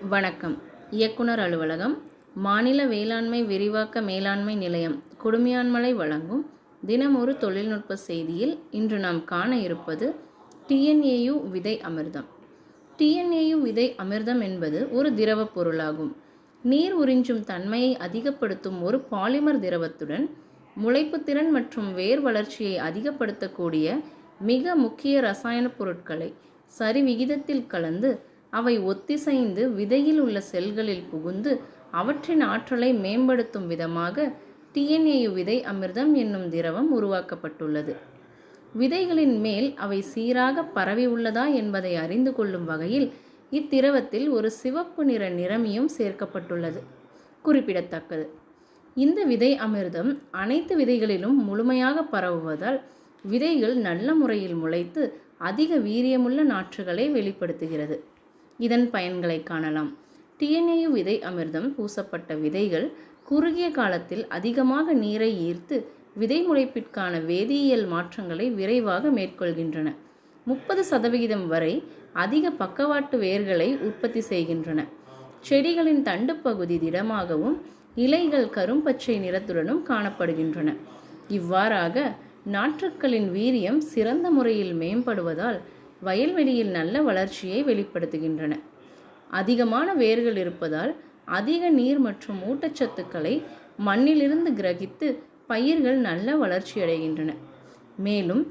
வணக்கம். இயக்குனர் அலுவலகம் மாநில வேளாண்மை விரிவாக்க மேலாண்மை நிலையம் குடுமியான்மலை வழங்கும் தினம் ஒரு தொழில்நுட்ப செய்தியில் இன்று நாம் காண இருப்பது டிஎன்ஏயு விதை அமிர்தம். டிஎன்ஏயு விதை அமிர்தம் என்பது ஒரு திரவப் பொருளாகும். நீர் உறிஞ்சும் தன்மையை அதிகப்படுத்தும் ஒரு பாலிமர் திரவத்துடன் முளைப்புத்திறன் மற்றும் வேர் வளர்ச்சியை அதிகப்படுத்தக்கூடிய மிக முக்கிய ரசாயன பொருட்களை சரிவிகிதத்தில் கலந்து அவை ஒத்திசைந்து விதையில் உள்ள செல்களில் புகுந்து அவற்றின் ஆற்றலை மேம்படுத்தும் விதமாக டிஎன்ஏயு விதை அமிர்தம் என்னும் திரவம் உருவாக்கப்பட்டுள்ளது. விதைகளின் மேல் அவை சீராக பரவி உள்ளதா என்பதை அறிந்து கொள்ளும் வகையில் இத்திரவத்தில் ஒரு சிவப்பு நிற நிறமியும் சேர்க்கப்பட்டுள்ளது. குறிப்பிடத்தக்கது. இந்த விதை அமிர்தம் அனைத்து விதைகளிலும் முழுமையாக பரவுவதால் விதைகள் நல்ல முறையில் முளைத்து அதிக வீரியமுள்ள நாற்றுகளை வெளிப்படுத்துகிறது. இதன் பயன்களை காணலாம். டிஎன்ஏயு விதை அமிர்தம் பூசப்பட்ட விதைகள் குறுகிய காலத்தில் அதிகமாக நீரை ஈர்த்து விதை முளைப்பிற்கான வேதியியல் மாற்றங்களை விரைவாக மேற்கொள்கின்றன. முப்பது சதவிகிதம் வரை அதிக பக்கவாட்டு வேர்களை உற்பத்தி செய்கின்றன. செடிகளின் தண்டுப்பகுதி திடமாகவும் இலைகள் கரும்பச்சை நிறத்துடனும் காணப்படுகின்றன. இவ்வாறாக நாற்றுக்களின் வீரியம் சிறந்த முறையில் மேம்படுவதால் வயல்வெளியில் நல்ல வளர்ச்சியை வெளிப்படுத்துகின்றன. அதிகமான வேர்கள் இருப்பதால் அதிக நீர் மற்றும் ஊட்டச்சத்துக்களை மண்ணிலிருந்து கிரகித்து பயிர்கள் நல்ல வளர்ச்சியடைகின்றன. மேலும்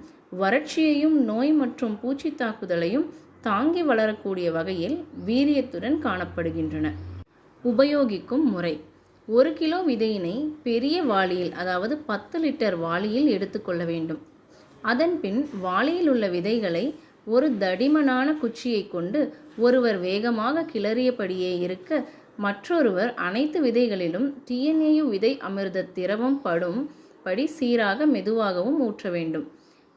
வறட்சியையும் நோய் மற்றும் பூச்சி தாக்குதலையும் தாங்கி வளரக்கூடிய வகையில் வீரியத்துடன் காணப்படுகின்றன. உபயோகிக்கும் முறை. ஒரு கிலோ விதையினை பெரிய வாளியில் அதாவது பத்து லிட்டர் வாளியில் எடுத்துக்கொள்ள வேண்டும். அதன்பின் வாளியில் உள்ள விதைகளை ஒரு தடிமனான குச்சியை கொண்டு ஒருவர் வேகமாக கிளறியபடியே இருக்க மற்றொருவர் அனைத்து விதைகளிலும் டிஎன்ஏயு விதை அமிர்த திரவம் படும் படி சீராக மெதுவாகவும் ஊற்ற வேண்டும்.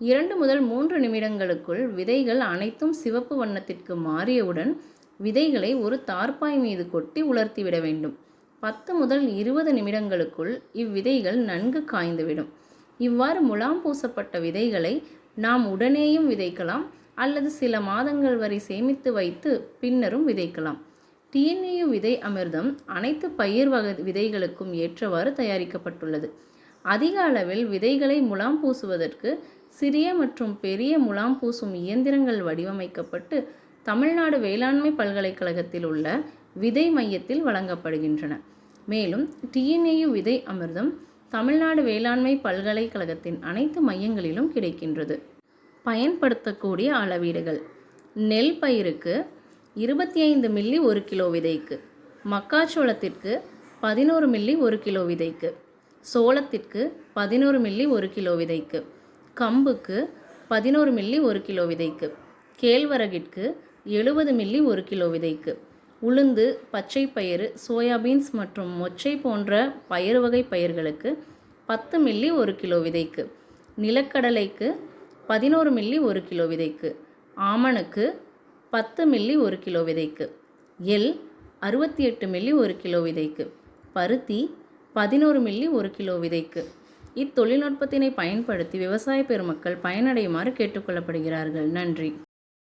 இரண்டு முதல் மூன்று நிமிடங்களுக்குள் விதைகள் அனைத்தும் சிவப்பு வண்ணத்திற்கு மாறியவுடன் விதைகளை ஒரு தார்ப்பாய் மீது கொட்டி உலர்த்திவிட வேண்டும். பத்து முதல் இருபது நிமிடங்களுக்குள் இவ்விதைகள் நன்கு காய்ந்துவிடும். இவ்வாறு முலாம் பூசப்பட்ட விதைகளை நாம் உடனேயும் விதைக்கலாம். அல்லது சில மாதங்கள் வரை சேமித்து வைத்து பின்னரும் விதைக்கலாம். டிஎன்ஏயு விதை அமிர்தம் அனைத்து பயிர் வகை விதைகளுக்கும் ஏற்றவாறு தயாரிக்கப்பட்டுள்ளது. அதிக அளவில் விதைகளை முலாம் பூசுவதற்கு சிறிய மற்றும் பெரிய முலாம் பூசும் இயந்திரங்கள் வடிவமைக்கப்பட்டு தமிழ்நாடு வேளாண்மை பல்கலைக்கழகத்தில் உள்ள விதை மையத்தில் வழங்கப்படுகின்றன. மேலும் டிஎன்ஏயு விதை அமிர்தம் தமிழ்நாடு வேளாண்மை பல்கலைக்கழகத்தின் அனைத்து மையங்களிலும் கிடைக்கின்றது. பயன்படுத்தக்கூடிய அளவீடுகள். நெல் பயிருக்கு இருபத்தி ஐந்து மில்லி ஒரு கிலோ விதைக்கு மக்காச்சோளத்திற்கு பதினோரு மில்லி ஒரு கிலோ விதைக்கு சோளத்திற்கு பதினோரு மில்லி ஒரு கிலோ விதைக்கு கம்புக்கு பதினோரு மில்லி ஒரு கிலோ விதைக்கு கேழ்வரகிற்கு எழுபது மில்லி ஒரு கிலோ விதைக்கு உளுந்து பச்சை பயிறு சோயாபீன்ஸ் மற்றும் மொச்சை போன்ற பயிறு வகை பயிர்களுக்கு பத்து மில்லி ஒரு கிலோ விதைக்கு நிலக்கடலைக்கு பதினோரு மில்லி ஒரு கிலோ விதைக்கு. ஆமணக்கு பத்து மில்லி ஒரு கிலோ விதைக்கு. எல் அறுபத்தி எட்டு மில்லி ஒரு கிலோ விதைக்கு. பருத்தி பதினோரு மில்லி ஒரு கிலோ விதைக்கு. இத்தொழில்நுட்பத்தினை பயன்படுத்தி விவசாய பெருமக்கள் பயனடையுமாறு கேட்டுக்கொள்ளப்படுகிறார்கள். நன்றி.